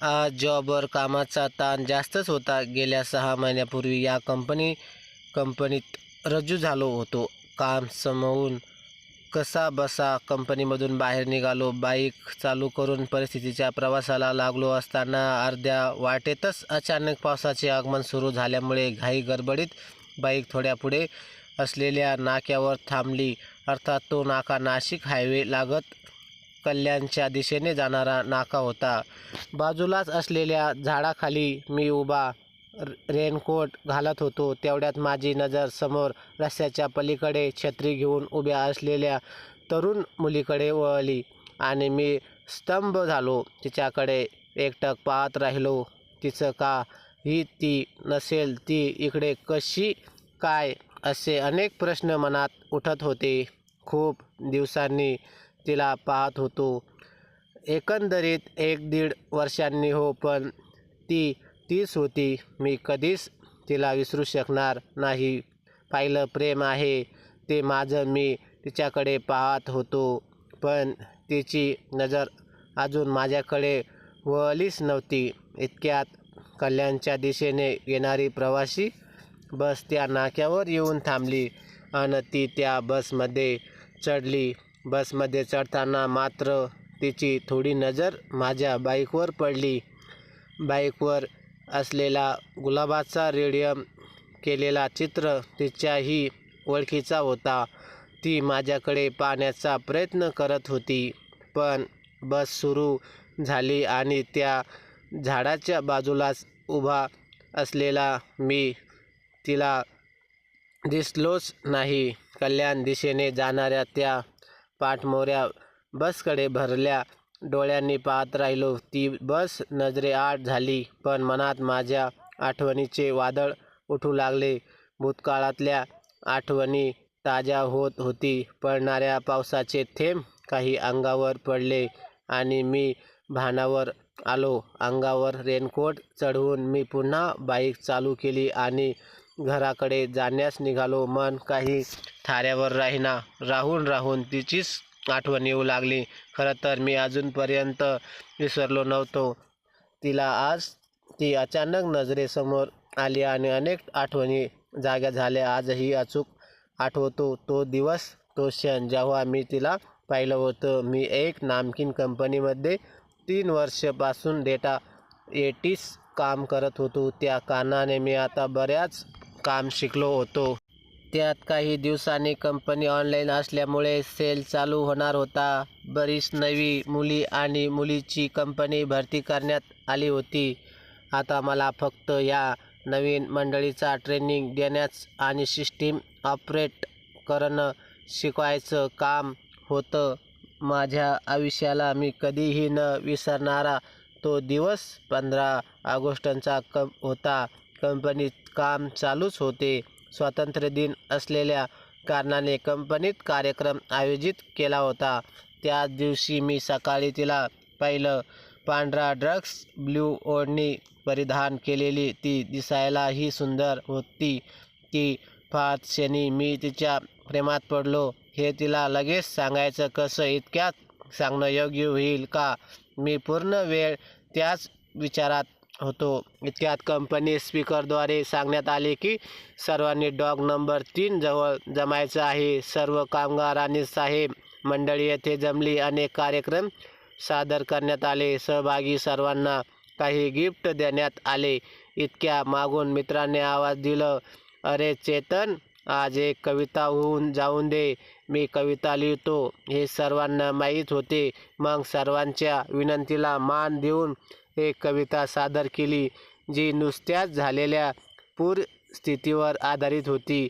आज जॉबवर कामाचा ताण जास्तच होता. गेल्या सहा महिन्यापूर्वी या कंपनी कंपनीत रजू झालो होतो. काम समवून कसा बसा कंपनीमधून बाहेर निघालो बाईक चालू करून परिस्थितीच्या प्रवासाला लागलो असताना अर्ध्या वाटेतच अचानक पावसाचे आगमन सुरू झाल्यामुळे घाई गडबडीत बाईक थोड्या पुढे असलेल्या नाक्यावर थांबली. अर्थात तो नाका नाशिक हायवे लागत कल्याणच्या दिशेने जाणारा नाका होता. बाजूलाच असलेल्या झाडाखाली मी उभा र- रेनकोट घालत होतो. तेवढ्यात माझी नजर समोर रस्त्याच्या पलीकडे छत्री घेऊन उभ्या असलेल्या तरुण मुलीकडे वळली आणि मी स्तंभ झालो. तिच्याकडे एकटक पाहत राहिलो. तिचं का ही ती नसेल? ती इकडे कशी? काय? असे अनेक प्रश्न मनात उठत होते. खूप दिवसांनी तिला पाहत होतो. एकंदरीत एक दीड वर्षांनी हो पण ती तीच होती. मी कधीच तिला विसरू शकणार नाही. पाहिलं प्रेम आहे ते माझं मी तिच्याकडे पाहत होतो. पण तिची नजर अजून माझ्याकडे वळलीच नव्हती. इतक्यात कल्याणच्या दिशेने येणारी प्रवासी बस त्या नाक्यावर येऊन थांबली आणि ती त्या बसमध्ये चढली. बसमध्ये चढताना मात्र तिची थोडी नजर माझ्या बाईकवर पडली. बाईकवर असलेला गुलाबाचा रेडियम केलेला चित्र तिच्याही ओळखीचा होता. ती माझ्याकडे पाहण्याचा प्रयत्न करत होती पण बस सुरू झाली आणि त्या झाडाच्या बाजूलाच उभा असलेला मी तिला दिसलोच नाही. कल्याण दिशेने जाणाऱ्या त्या पाठमोऱ्या बसकडे भरल्या. डोळ्यांनी पाहत राहिलो ती बस नजरेआड झाली पण मनात माझ्या आठवणीचे वादळ उठू लागले. भूतकाळातल्या आठवणी ताज्या होत होती पडणाऱ्या पावसाचे थेंब काही अंगावर पडले आणि मी भानावर आलो. अंगावर रेनकोट चढवून मी पुन्हा बाईक चालू केली आणि घराकडे जाण्यास निघालो. मन काही थाऱ्यावर राहीना. राहून राहून तिचीच आठवण येऊ लागली. खरं तर मी अजूनपर्यंत विसरलो नव्हतो. तिला आज ती अचानक नजरेसमोर आली आणि अनेक आठवणी जाग्या झाल्या. आजही अचूक आठवतो तो दिवस तो क्षण जेव्हा मी तिला पाहिलं होतं. मी एक नामकीन कंपनीमध्ये तीन वर्षापासून डेटा एटीस काम करत होतो. त्या कारणाने मी आता बऱ्याच काम शिकलो होतो. त्यात काही दिवसांनी कंपनी ऑनलाईन असल्यामुळे सेल चालू होणार होता. बरीच नवी मुली आणि मुलीची कंपनी भरती करण्यात आली होती. आता मला फक्त या नवीन मंडळीचा ट्रेनिंग देण्यास आणि सिस्टीम ऑपरेट करणं शिकवायचं काम होतं. माझ्या आयुष्याला मी कधीही न विसरणारा तो दिवस पंधरा ऑगस्टचा क होता. कंपनीत काम चालूच होते. स्वातंत्र्य दिन असलेल्या कारणाने कंपनीत कार्यक्रम आयोजित केला होता. त्याच दिवशी मी सकाळी तिला पाहिलं. पांढरा ड्रग्स ब्ल्यू ओढणी परिधान केलेली ती दिसायलाही सुंदर होती ती फार क्षणी मी तिच्या प्रेमात पडलो. हे तिला लगेच सांगायचं कसं इतक्यात सांगणं योग्य होईल का? मी पूर्ण वेळ त्याच विचारात होतो. इतक्यात कंपनी स्पीकरद्वारे सांगण्यात आले की सर्वांनी डॉग नंबर तीन जवळ जमायचं आहे. सर्व कामगार आणि साहेब मंडळी येथे जमली. अनेक कार्यक्रम सादर करण्यात आले. सहभागी सर्वांना काही गिफ्ट देण्यात आले. इतक्या मागून मित्राने आवाज दिलं अरे चेतन आज एक कविता होऊन जाऊन दे. मी कविता लिहितो. हे सर्वांना माहीत होते. मग सर्वांच्या विनंतीला मान देऊन एक कविता सादर केली जी नुसत्याच झालेल्या पूर स्थितीवर आधारित होती.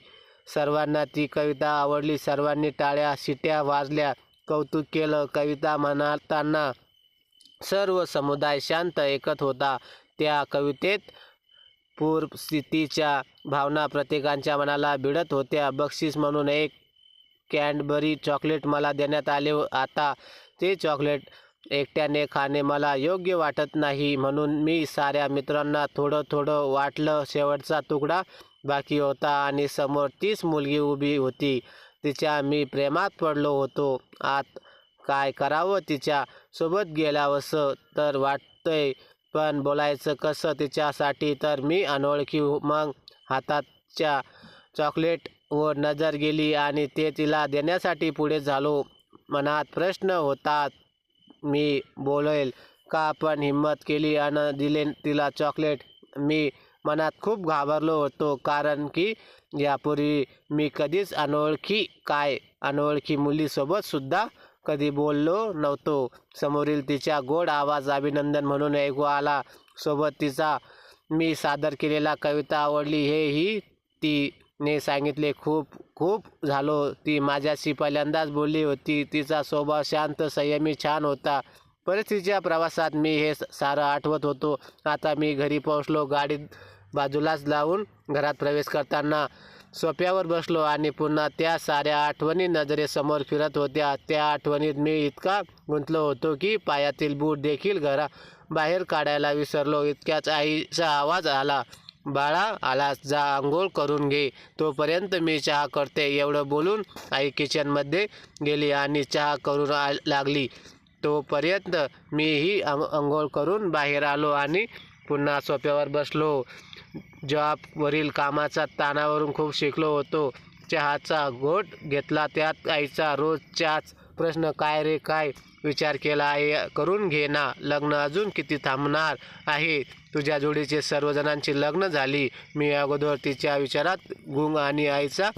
सर्वांना ती कविता आवडली. सर्वांनी टाळ्या शिट्या वाजल्या. कौतुक केलं. कविता म्हणताना सर्व समुदाय शांत ऐकत होता. त्या कवितेत पूरस्थितीच्या भावना प्रत्येकाच्या मनाला भिडत होत्या. बक्षीस म्हणून एक कॅडबरी चॉकलेट मला देण्यात आले. आता ते चॉकलेट एकट्याने खाणे मला योग्य वाटत नाही म्हणून मी साऱ्या मित्रांना थोडं थोडं वाटलं. शेवटचा तुकडा बाकी होता आणि समोर तीच मुलगी उभी होती. तिच्या मी प्रेमात पडलो होतो. आत काय करावं तिच्या सोबत गेल्यावसं तर वाटतंय पण बोलायचं कसं तिच्यासाठी तर मी अनोळखी मग हाताच्या चॉकलेटवर नजर गेली आणि ते तिला देण्यासाठी पुढे झालो. मनात प्रश्न होता मी बोलेल का पण हिंमत केली आणि दिले तिला चॉकलेट मी मनात खूप घाबरलो होतो कारण की यापूर्वी मी कधीच अनोळखी काय अनोळखी मुलीसोबतसुद्धा कधी बोललो नव्हतो. समोरील तिच्या गोड आवाज अभिनंदन म्हणून ऐकू आला. सोबत तिचा मी सादर केलेला कविता आवडली हेही तिने सांगितले. खूप खूप झालो ती माझ्याशी पहिल्यांदाच बोलली होती. तिचा स्वभाव शांत संयमी छान होता. परिस्थितीच्या प्रवासात मी हे स- सारं आठवत होतो. आता मी घरी पोहोचलो. गाडीत बाजूलाच लावून घरात प्रवेश करताना सोप्यावर बसलो आणि पुन्हा त्या साऱ्या आठवणी नजरेसमोर फिरत होत्या. त्या आठवणीत मी इतका गुंतलो होतो की पायातील बूट देखील घरा बाहेर काढायला विसरलो. इतक्याच आईचा आवाज आला. बाळा आलास जा आंघोळ करून घे. तोपर्यंत मी चहा करते. एवढं बोलून आई किचनमध्ये गेली आणि चहा करून आ लागली. तोपर्यंत मीही आंघ आंघोळ करून बाहेर आलो आणि पुन्हा सोप्यावर बसलो. जॉबवरील कामाचा ताणावरून खूप शिकलो होतो. चहाचा घोट घेतला त्यात आईचा रोज चहाच प्रश्न काय रे? काय विचार केला आहे? करून घे ना. लग्न अजून किती थांबणार आहे? तुझ्या जोडीचे सर्वजणांची लग्न झाली. मी अगोदर तिच्या विचारात गुंग आणि आईचा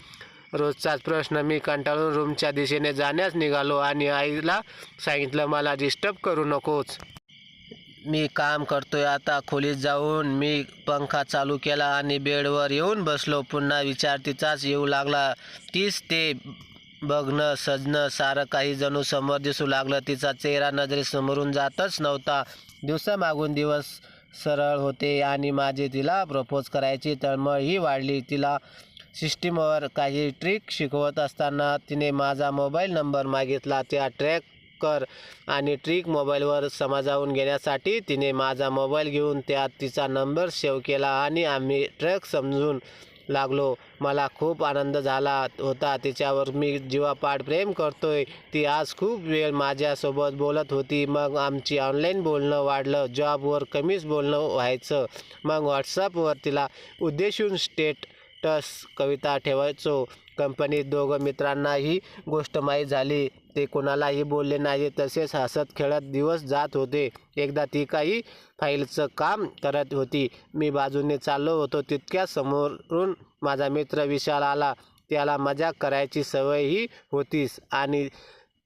रोजचाच प्रश्न मी कंटाळून रूमच्या दिशेने जाण्यास निघालो आणि आईला सांगितलं मला डिस्टर्ब करू नकोच मी काम करतोय आता खोलीत जाऊन. मी पंखा चालू केला आणि बेडवर येऊन बसलो. पुन्हा विचार तिचाच येऊ लागला. तीच ते बघणं सजणं सारं काही जणू समोर दिसू लागलं तिचा चेहरा नजरेसमोरून जातच नव्हता. दिवसामागून दिवस सरळ होते आणि माझे तिला प्रपोज करायची तळमळही वाढली. तिला सिस्टीमवर काही ट्रिक शिकवत असताना तिने माझा मोबाईल नंबर मागितला. त्या ट्रॅक कर आणि ट्रिक मोबाईलवर समाजावून घेण्यासाठी तिने माझा मोबाईल घेऊन त्यात तिचा नंबर सेव्ह केला आणि आम्ही ट्रॅक समजून लागलो. मला खूप आनंद झाला होता. तिच्यावर मी जीवापाड प्रेम करतोय. ती आज खूप वेळ माझ्यासोबत बोलत होती. मग आमची ऑनलाईन बोलणं वाढलं. जॉबवर कमीच बोलणं व्हायचं. मग व्हॉट्सअपवर तिला उद्देशून स्टेटस कविता ठेवायचो. कंपनीत दोघं मित्रांना ही गोष्ट माहीत झाली. ते कोणालाही बोलले नाही. तसेच हसत खेळत दिवस जात होते. एकदा ती काही फाईलचं काम करत होती. मी बाजूने चाललो होतो. तितक्या समोरून माझा मित्र विशाल आला. त्याला मजाक करायची सवयही होतीस आणि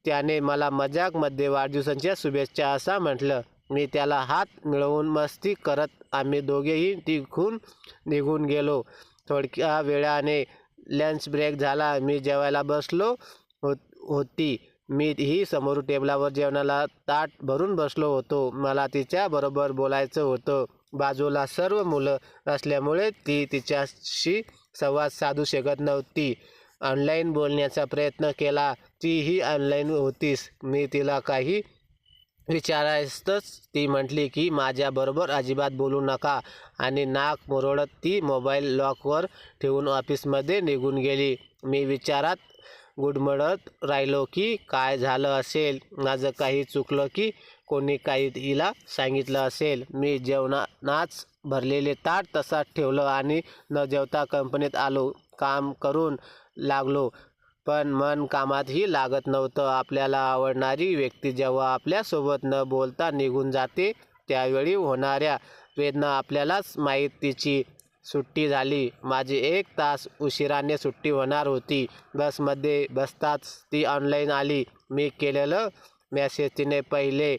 त्याने मला मजाकमध्ये वाढदिवसांच्या शुभेच्छा असा म्हटलं. मी त्याला हात मिळवून मस्ती करत आम्ही दोघेही तिघून निघून गेलो. थोडक्या वेळाने लंच ब्रेक झाला. मी जेवायला बसलो होत होती. मी ही समोर टेबलावर जेवणाला ताट भरून बसलो होतो. मला तिच्याबरोबर बोलायचं होतं. बाजूला सर्व मुलं असल्यामुळे ती तिच्याशी संवाद साधू शकत नव्हती. ऑनलाईन बोलण्याचा प्रयत्न केला. तीही ऑनलाईन होतीस. मी तिला काही विचारायचंच. ती म्हटली की माझ्याबरोबर अजिबात बोलू नका. आणि नाक मुरडत ती मोबाईल लॉकवर ठेवून ऑफिसमध्ये निघून गेली. मी विचारात गुडमडत राहिलो की काय झालं असेल? माझं काही चुकलं की कोणी काही हिला सांगितलं असेल. मी जेवणानाच भरलेले ताट तसाच ठेवलं आणि न जेवता कंपनीत आलो काम करून लागलो. पण मन कामातही लागत नव्हतं. आपल्याला आवडणारी व्यक्ती जेव्हा आपल्यासोबत न बोलता निघून जाते त्यावेळी होणाऱ्या वेदना आपल्यालाच माहितीची सुट्टी झाली. माझी एक तास उशिराने सुट्टी होणार होती. बसमध्ये बसताच ती ऑनलाईन आली. मी केलेलं मॅसेज तिने पहिले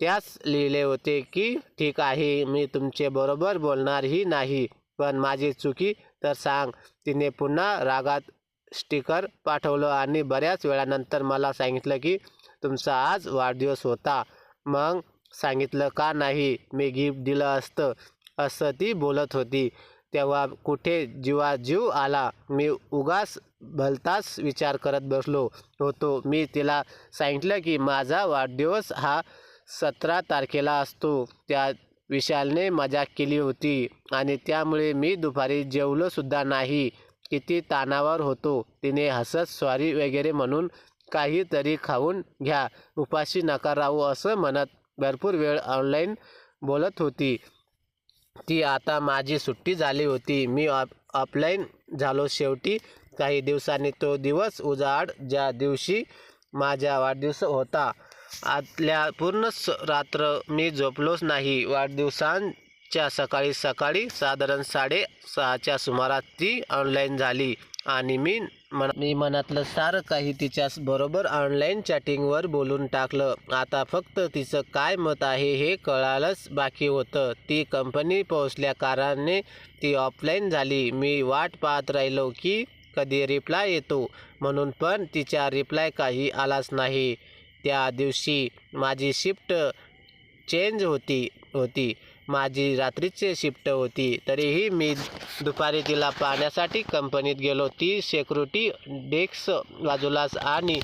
त्याच लिहिले होते की ठीक आहे मी तुमचे बरोबर बोलणारही नाही पण माझी चुकी तर सांग. तिने पुन्हा रागात स्टिकर पाठवलं आणि बऱ्याच वेळानंतर मला सांगितलं की तुमचा आज वाढदिवस होता. मग सांगितलं का नाही मी गिफ्ट दिलं असतं असं ती बोलत होती. तेव्हा कुठे जीवाजीव आला? मी उगास भलताच विचार करत बसलो होतो. मी तिला सांगितलं की माझा वाढदिवस हा सतरा तारखेला असतो. त्या विशालने मजाक केली होती आणि त्यामुळे मी दुपारी जेवलोसुद्धा नाही. किती ताणावर होतो. तिने हसत स्वारी वगैरे म्हणून काहीतरी खाऊन घ्या. उपाशी नका राहू असं म्हणत भरपूर वेळ ऑनलाईन बोलत होती. ती आता माझी सुट्टी झाली होती. मी ऑप ऑफलाईन झालो शेवटी. काही दिवसांनी तो दिवस उजाड ज्या दिवशी माझ्या वाढदिवस होता. आतल्या पूर्ण स रात्र मी झोपलोच नाही. वाढदिवसांच्या सकाळी सकाळी साधारण साडे सहाच्या सुमारास ती ऑनलाईन झाली आणि मी मन मी मनातलं सारं काही तिच्या बरोबर ऑनलाईन चॅटिंगवर बोलून टाकलं. आता फक्त तिचं काय मत आहे हे कळालंच बाकी होतं. ती कंपनी पोहोचल्या कारणाने ती ऑफलाईन झाली. मी वाट पाहत राहिलो की कधी रिप्लाय येतो. म्हणून पण तिचा रिप्लाय काही आलाच नाही. त्या दिवशी माझी शिफ्ट चेंज होती होती. माझी रात्रीची शिफ्ट होती. तरीही मी दुपारी तिला पाहण्यासाठी कंपनीत गेलो. ती सेक्युरिटी डेस्क बाजूलाच आणि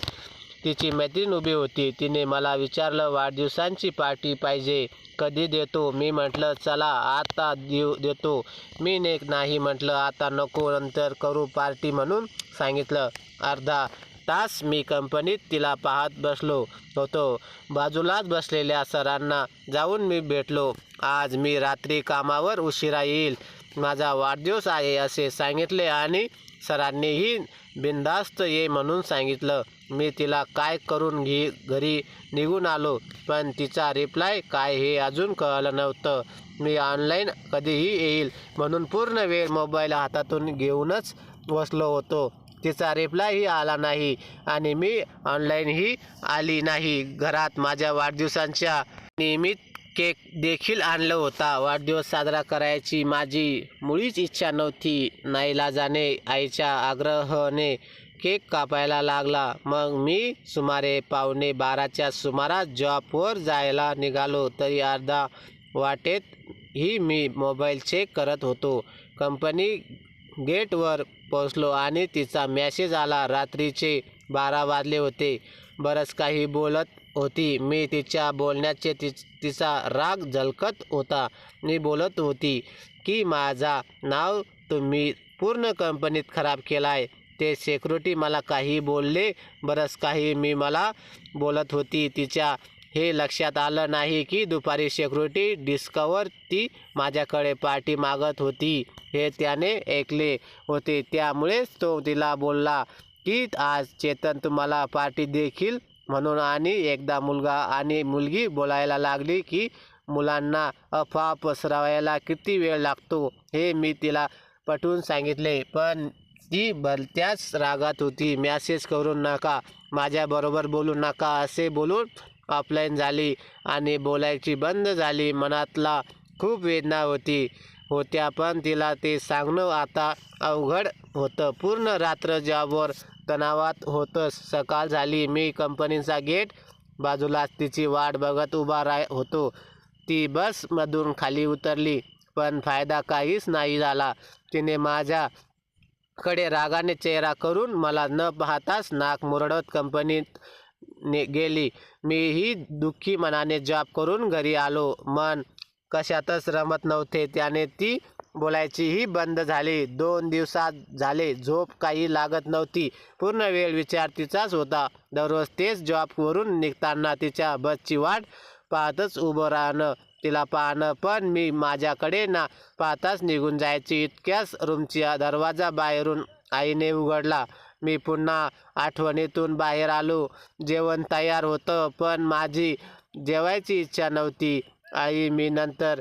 तिची मैत्रीण उभी होती. तिने मला विचारलं वाढदिवसांची पार्टी पाहिजे कधी देतो? मी म्हटलं चला आता देऊ देतो. मी ने नाही म्हटलं आता नको नंतर करू पार्टी म्हणून सांगितलं. अर्धा तास मी कंपनीत तिला पाहत बसलो होतो. बाजूलाच बसलेल्या सरांना जाऊन मी भेटलो. आज मी रात्री कामावर उशिरा येईल. माझा वाढदिवस आहे असे सांगितले आणि सरांनीही बिनधास्त ये म्हणून सांगितलं. मी तिला काय करून घे घरी निघून आलो पण तिचा रिप्लाय काय हे अजून कळलं नव्हतं. मी ऑनलाईन कधीही येईल म्हणून पूर्ण वेळ मोबाईल हातातून घेऊनच बसलो होतो. तिचा रिप्लायही आला नाही आणि मी ऑनलाईनही आली नाही. घरात माझ्या वाढदिवसांच्या नियमित केक देखील आणलं होता. वाढदिवस साजरा करायची माझी मुळीच इच्छा नव्हती. नाईलाजाने आईच्या आग्रहाने केक कापायला लागला. मग मी सुमारे पावणे बाराच्या सुमारास जॉबवर जायला निघालो. तरी अर्धा वाटेत ही मी मोबाईल चेक करत होतो. कंपनी गेटवर पोचलो आणि तिचा मॅसेज आला. रात्रीचे बारा वाजले होते. बरंच काही बोलत होती. मी तिच्या बोलण्याचे ति तिचा राग झलकत होता. मी बोलत होती की माझा नाव तुम्ही पूर्ण कंपनीत खराब केला आहे ते सेक्युरिटी मला काही बोलले. बरंच काही मी मला बोलत होती. तिच्या हे लक्षात आलं नाही की दुपारी सेक्युरिटी डिस्कवर ती माझ्याकडे पार्टी मागत होती. हे त्याने ऐकले होते. त्यामुळेच तो तिला बोलला की आज चेतन तुम्हाला पार्टी देखील म्हणून आणि एकदा मुलगा आणि मुलगी बोलायला लागली की मुलांना अफवा पसरवायला किती वेळ लागतो हे मी तिला पटवून सांगितले. पण ती भलत्याच रागात होती. मॅसेज करू नका. माझ्याबरोबर बोलू नका. असे बोलून ऑफलाईन झाली आणि बोलायची बंद झाली. मनातला खूप वेदना होती होत्या. पण तिला ते सांगणं आता अवघड होतं. पूर्ण रात्र जॉबवर तणावात होतंच सकाळ झाली. मी कंपनीचा गेट बाजूलाच तिची वाट बघत उभा राह होतो. ती बसमधून खाली उतरली पण फायदा काहीच नाही झाला. तिने माझ्या कडे रागाने चेहरा करून मला न पाहताच नाक मुरडत कंपनीत ने गेली. मीही दुःखी मनाने जॉब करून घरी आलो. मन कशातच रमत नव्हते. त्याने ती बोलायचीही बंद झाली. दोन दिवसात झाले. झोप काही लागत नव्हती. पूर्ण वेळ विचार तिचाच होता. दररोज तेच जॉबवरून निघताना तिच्या बसची वाट पाहतच उभं राहणं तिला पाहणं. पण मी माझ्याकडे ना पाहताच निघून जायची. इतक्याच रूमच्या दरवाजा बाहेरून आईने उघडला. मी पुन्हा आठवणीतून बाहेर आलो. जेवण तयार होतं पण माझी जेवायची इच्छा नव्हती. आई मी नंतर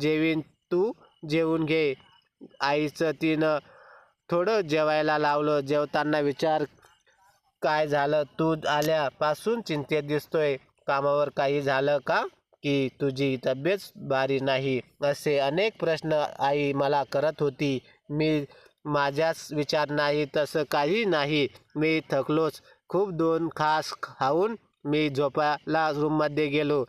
जेवीन तू जेवून घे. आईचं तिनं थोडं जेवायला लावलं. जेवताना विचार काय झालं? तू आल्यापासून चिंतेत दिसतोय. कामावर काही झालं का? की तुझी तब्येत बारी नाही? असे अनेक प्रश्न आई मला करत होती. मी माझ्याच विचार नाही तसं काही नाही. मी थकलोच. खूप दोन खास खाऊन मी झोपायला रूममध्ये गेलो.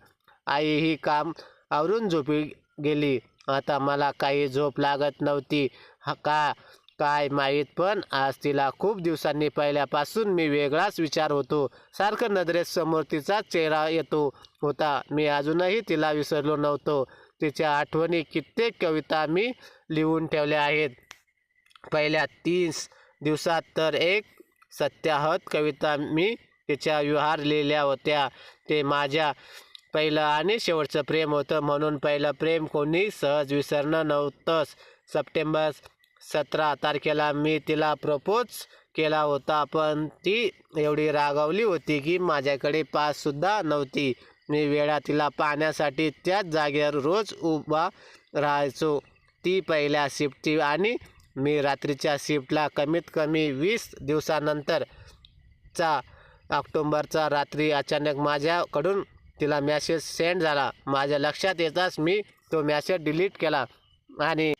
आई ही काम आवरून झोपी गेली. आता मला काही झोप लागत नव्हती. हा का? काय माहीत? पण आज तिला खूप दिवसांनी पहिल्यापासून मी वेगळाच विचार होतो. सारखं नजरेत समोर तिचा चेहरा येतो होता. मी अजूनही तिला विसरलो नव्हतो. तिच्या आठवणी कित्येक कविता मी लिहून ठेवल्या आहेत. पहिल्या तीस दिवसात तर एक सत्याहत कविता मी तिच्या विहार लिहिल्या होत्या. ते माझ्या पहिलं आणि शेवटचं प्रेम होतं म्हणून पहिलं प्रेम कोणी सहज विसरणं नव्हतंच. सप्टेंबर सतरा तारखेला मी तिला प्रपोज केला होता पण ती एवढी रागावली होती की माझ्याकडे पाससुद्धा नव्हती. मी वेळा तिला पाहण्यासाठी त्याच जागेवर रोज उभा राहायचो. ती पहिल्या शिफ्टी आणि मी रात्रीच्या शिफ्टला कमीत कमी वीस दिवसानंतरचा ऑक्टोंबरचा रात्री अचानक माझ्याकडून तिला मॅसेज सेंड झाला. माझ्या लक्षात येताच मी तो मॅसेज डिलीट केला आणि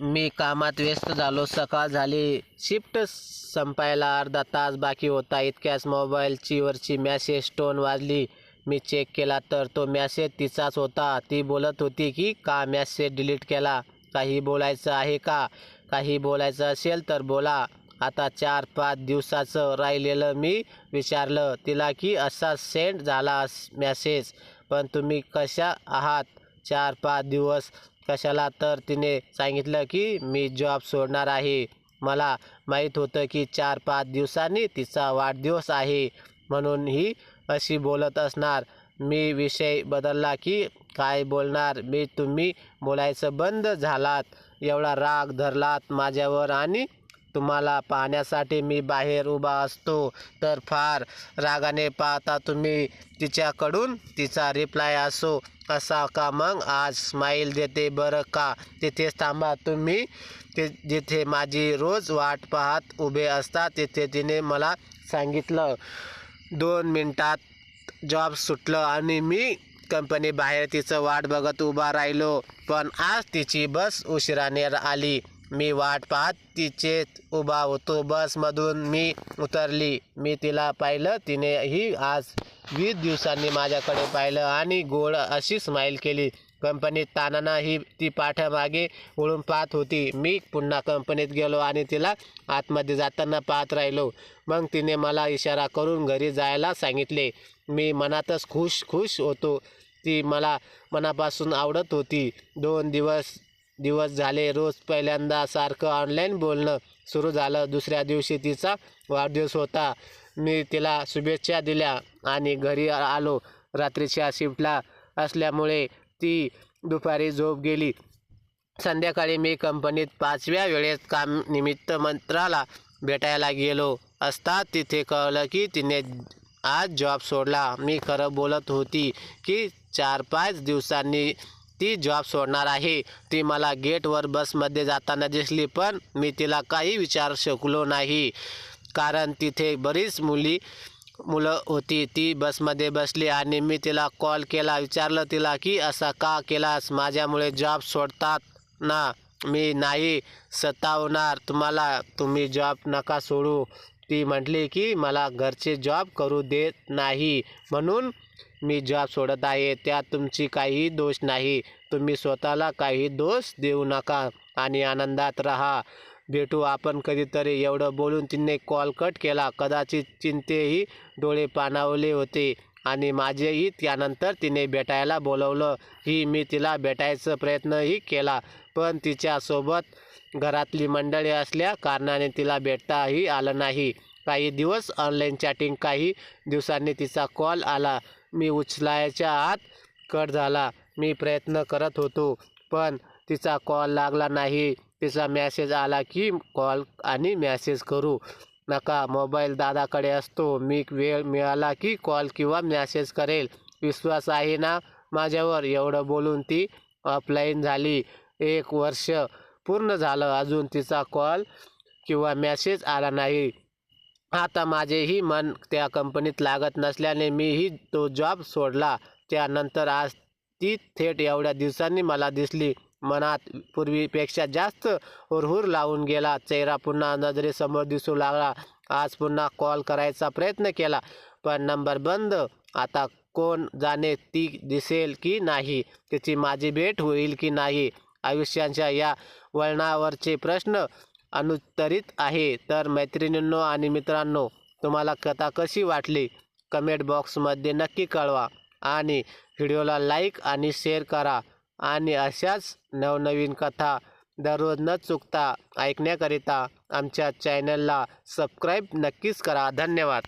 मी कामात व्यस्त झालो. सकाळ झाली. शिफ्ट संपायला अर्धा तास बाकी होता. इतक्याच मोबाईलची वरची मॅसेज टोन वाजली. मी चेक केला तर तो मॅसेज तिचाच होता. ती बोलत होती की का मॅसेज डिलीट केला? काही बोलायचं आहे का? काही बोलायचं असेल तर बोला. आता चार पाच दिवसाचं राहिलेलं मी विचारलं तिला की असा सेंड झाला मॅसेज पण तुम्ही कशा आहात? चार पाच दिवस कशाला? तर तिने सांगितलं की मी जॉब सोडणार आहे. मला माहीत होतं की चार पाच दिवसांनी तिचा वाढदिवस आहे म्हणून ही अशी बोलत असणार. मी विषय बदलला की काय बोलणार? मी तुम्ही बोलायचं बंद झालात. एवढा राग धरलात माझ्यावर आणि तुम्हाला पाहण्यासाठी मी बाहेर उभा असतो. तर फार रागाने पाहता तुम्ही तिच्याकडून तिचा रिप्लाय असो असा का मग? आज स्माईल देते बरं का? तिथेच थांबा तुम्ही. ते जिथे माझी रोज वाट पाहत उभे असता तिथे तिने मला सांगितलं. दोन मिनटात जॉब सुटलं आणि मी कंपनी बाहेर तिचं वाट बघत उभा राहिलो. पण आज तिची बस उशिराने आली. मी वाट पाहत तिचे उभा होतो. बसमधून मी उतरली. मी तिला पाहिलं. तिनेही आज वीस दिवसांनी माझ्याकडे पाहिलं आणि गोड अशी स्माईल केली. कंपनीत तानाना ही ती पाठ्यामागे वळून पाहत होती. मी पुन्हा कंपनीत गेलो आणि तिला आतमध्ये जाताना पाहत राहिलो. मग तिने मला इशारा करून घरी जायला सांगितले. मी मनातच खुश खुश होतो. ती मला मनापासून आवडत होती. दोन दिवस दिवस झाले रोज पहिल्यांदा सारखं ऑनलाईन बोलणं सुरू झालं. दुसऱ्या दिवशी तिचा वाढदिवस होता. मी तिला शुभेच्छा दिल्या आणि घरी आलो. रात्रीच्या शिफ्टला असल्यामुळे ती दुपारी झोप गेली. संध्याकाळी मी कंपनीत पाचव्या वेळेस काम निमित्त मंत्राला भेटायला गेलो. असता तिथे कळलं की तिने आज जॉब सोडला. मी खरं बोलत होती की चार पाच दिवसांनी ती जॉब सोडणार आहे. ती मला गेटवर बसमध्ये जाताना दिसली पण मी तिला काही विचार शकलो नाही. कारण तिथे बरीच मुली मुलं होती. ती बसमध्ये बसली आणि मी तिला कॉल केला विचारलं तिला की असा का केलास? माझ्यामुळे जॉब सोडतात ना? मी नाही सतावणार. तुम्हाला तुम्ही जॉब नका सोडू. ती म्हटली की मला घरचे जॉब करू देत नाही. म्हणून मी जॉब सोडत आहे. त्यात तुमची काही दोष नाही. तुम्ही स्वतःला काही दोष देऊ नका आणि आनंदात राहा. भेटू आपण कधीतरी. एवढं बोलून तिने कॉल कट केला. कदाचित चिंतेही डोळे पाणावले होते आणि माझेही त्यानंतर तिने भेटायला बोलवलं. ही मी तिला भेटायचा प्रयत्नही केला. पण तिच्यासोबत घरातली मंडळी असल्या कारणाने तिला भेटताही आलं नाही. काही दिवस ऑनलाईन चॅटिंग काही दिवसांनी तिचा कॉल आला. मी उचलायच्या आत कट झाला. मी प्रयत्न करत होतो पण तिचा कॉल लागला नाही. तिचा मॅसेज आला की कॉल आणि मॅसेज करू नका. मोबाईल दादाकडे असतो. मी वेळ मिळाला की कॉल किंवा मॅसेज करेल. विश्वास आहे ना माझ्यावर? एवढं बोलून ती ऑफलाईन झाली. एक वर्ष पूर्ण झालं अजून तिचा कॉल किंवा मॅसेज आला नाही. आता माझेही मन त्या कंपनीत लागत नसल्याने मीही तो जॉब सोडला. त्यानंतर आज ती थेट एवढ्या दिवसांनी मला दिसली. मनात पूर्वीपेक्षा जास्त हुरहुर लावून गेला. चेहरा पुन्हा नजरेसमोर दिसू लागला. आज पुन्हा कॉल करायचा प्रयत्न केला. पण नंबर बंद. आता कोण जाणे ती दिसेल की नाही? तिची माझी भेट होईल की नाही? आयुष्याच्या या वळणावरचे प्रश्न अनुत्तरित आहे. तर मैत्रिणींनो आणि मित्रांनो तुम्हाला कथा कशी वाटली? कमेंट बॉक्समध्ये नक्की कळवा आणि व्हिडिओला लाईक आणि शेअर करा आणि अशाच नवनवीन कथा दररोज न चुकता ऐकण्याकरिता आमच्या चॅनलला सबस्क्राईब नक्कीच करा. धन्यवाद.